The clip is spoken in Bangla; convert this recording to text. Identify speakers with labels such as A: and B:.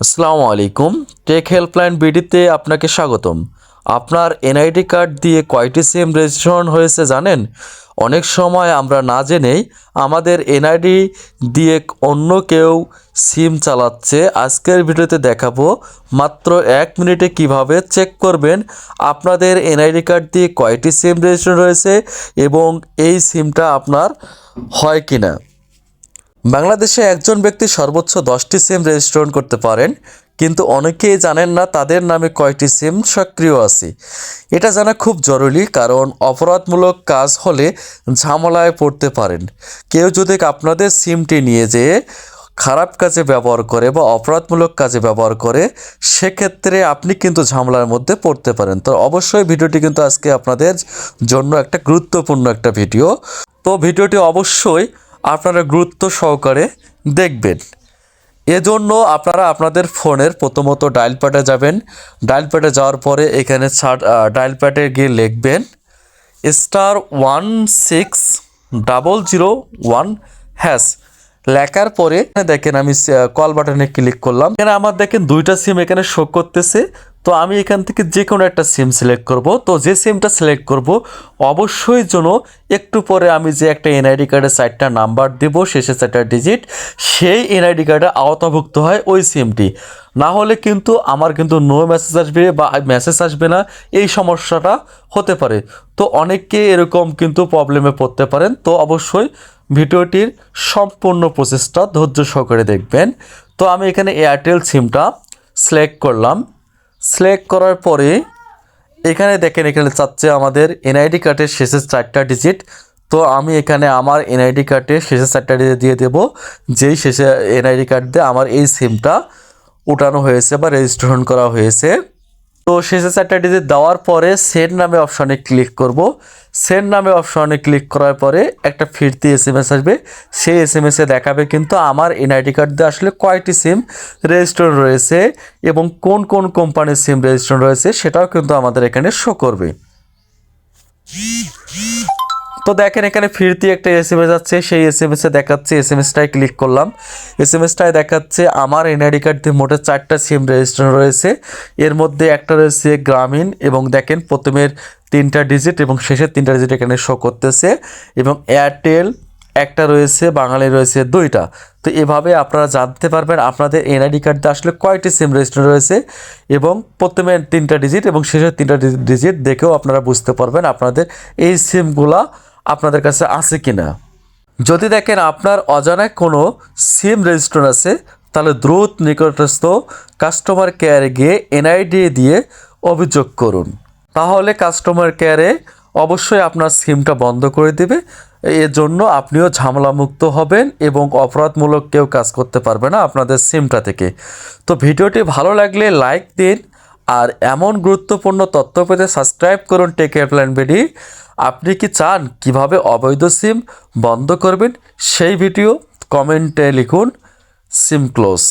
A: আসসালামু আলাইকুম। টেক হেল্পলাইন বিডিতে আপনাকে স্বাগতম। আপনার এনআইডি কার্ড দিয়ে কয়টি সিম রেজিস্ট্রেশন হয়েছে জানেন? অনেক সময় আমরা না জেনেই আমাদের এনআইডি দিয়ে অন্য কেউ সিম চালাচ্ছে। আজকের ভিডিওতে দেখাবো মাত্র এক মিনিটে কীভাবে চেক করবেন আপনাদের এনআইডি কার্ড দিয়ে কয়টি সিম রেজিস্ট্রেশন রয়েছে এবং এই সিমটা আপনার হয় কিনা। বাংলাদেশে একজন ব্যক্তি সর্বোচ্চ দশটি সিম রেজিস্ট্রেশন করতে পারেন, কিন্তু অনেকেই জানেন না তাদের নামে কয়টি সিম সক্রিয় আছে। এটা জানা খুব জরুরি, কারণ অপরাধমূলক কাজ হলে ঝামেলায় পড়তে পারেন। কেউ যদি আপনাদের সিমটি নিয়ে যেয়ে খারাপ কাজে ব্যবহার করে বা অপরাধমূলক কাজে ব্যবহার করে, সেক্ষেত্রে আপনি কিন্তু ঝামেলার মধ্যে পড়তে পারেন। তো অবশ্যই ভিডিওটি কিন্তু আজকে আপনাদের জন্য একটা গুরুত্বপূর্ণ একটা ভিডিও। তো ভিডিওটি অবশ্যই আপনারা গুরুত্ব সহকারে দেখবেন। এজন্য আপনারা আপনাদের ফোনের প্রথমত ডায়াল প্যাডে যাবেন। ডায়াল প্যাডে যাওয়ার পরে এখানে ডায়াল প্যাডে গিয়ে লিখবেন star one six double zero one hash. লেখার পরে দেখেন আমি কল বাটনে ক্লিক করলাম। এখানে আমার দেখেন দুইটা সিম এখানে শো করতেছে। তো আমি এখান থেকে যে কোনো একটা সিম সিলেক্ট করব। তো যে সিমটা সিলেক্ট করব, অবশ্যই যেন একটু পরে আমি যে একটা এনআইডি কার্ডের চারটা নাম্বার দেবো, শেষে চারটা ডিজিট সেই এনআইডি কার্ডে আওতাভুক্ত হয় ওই সিমটি না হলে কিন্তু আমার কিন্তু নো মেসেজ আসবে বা মেসেজ আসবে না, এই সমস্যাটা হতে পারে। তো অনেকে এরকম কিন্তু প্রবলেমে পড়তে পারেন। তো অবশ্যই ভিডিওটির সম্পূর্ণ প্রসেসটা ধৈর্য সহকারে দেখবেন। তো আমি এখানে এয়ারটেল সিমটা সিলেক্ট করলাম। সিলেক্ট করার পরে, এখানে দেখেন, এখানে চাচ্ছে আমাদের এনআইডি কার্ডের শেষে চারটা ডিজিট তো আমি এখানে আমার এনআইডি কার্ডের শেষে চারটা ডিজিট দিয়ে দেবো। যেই শেষে এনআইডি কার্ড দিয়ে আমার এই সিমটা উঠানো হয়েছে বা রেজিস্ট্রেশন করা হয়েছে। তো শেষে চারটা ডিজিট দেওয়ার পরে সেন্ড নামে অপশনে ক্লিক করব। সেন্ড নামে অপশনে ক্লিক করার পরে একটা ফিরতি এস এম এস আসবে। সেই এস এম এসে দেখাবে কিন্তু আমার এনআইডি কার্ড দিয়ে আসলে কয়টি সিম রেজিস্টার রয়েছে এবং কোন কোন কোম্পানির সিম রেজিস্টার রয়েছে সেটাও কিন্তু আমাদের এখানে শো করবে। তো দেখেন এখানে ফিরতি একটা এস এম এস আছে। সেই এস এম এসে দেখাচ্ছে এস এম এসটায় ক্লিক করলাম। এস এম এসটায় দেখাচ্ছে, আমার এনআইডি কার্ড দিয়ে মোটে চারটা সিম রেজিস্টার রয়েছে। এর মধ্যে একটা রয়েছে গ্রামীণ এবং দেখেন প্রথমের তিনটা ডিজিট এবং শেষের তিনটা ডিজিট এখানে শো করতেছে। এবং এয়ারটেল একটা রয়েছে, বাঙালি রয়েছে দুইটা। তো এভাবে আপনারা জানতে পারবেন আপনাদের এনআইডি কার্ডে আসলে কয়টি সিম রেজিস্টার রয়েছে এবং প্রথমে তিনটা ডিজিট এবং শেষের তিনটা ডিজিট দেখেও আপনারা বুঝতে পারবেন আপনাদের এই সিমগুলা আপনাদের কাছে আছে কি না যদি দেখেন আপনার অজানায় কোনো সিম রেজিস্টার আছে, তাহলে দ্রুত নিকটস্থ কাস্টমার কেয়ারে গিয়ে এনআইডি দিয়ে অভিযোগ করুন। তাহলে কাস্টমার কেয়ারে অবশ্যই আপনার সিমটা বন্ধ করে দেবে। এর জন্য আপনিও ঝামেলামুক্ত হবেন এবং অপরাধমূলক কেউ কাজ করতে পারবে না আপনাদের সিমটা থেকে। তো ভিডিওটি ভালো লাগলে লাইক দিন, আর এমন গুরুত্বপূর্ণ তথ্য পেতে সাবস্ক্রাইব করুন টেক হেল্পলাইন বিডি। আপনি কি চান কীভাবে অবৈধ সিম বন্ধ করবেন? সেই ভিডিও কমেন্টে লিখুন সিম ক্লোজ।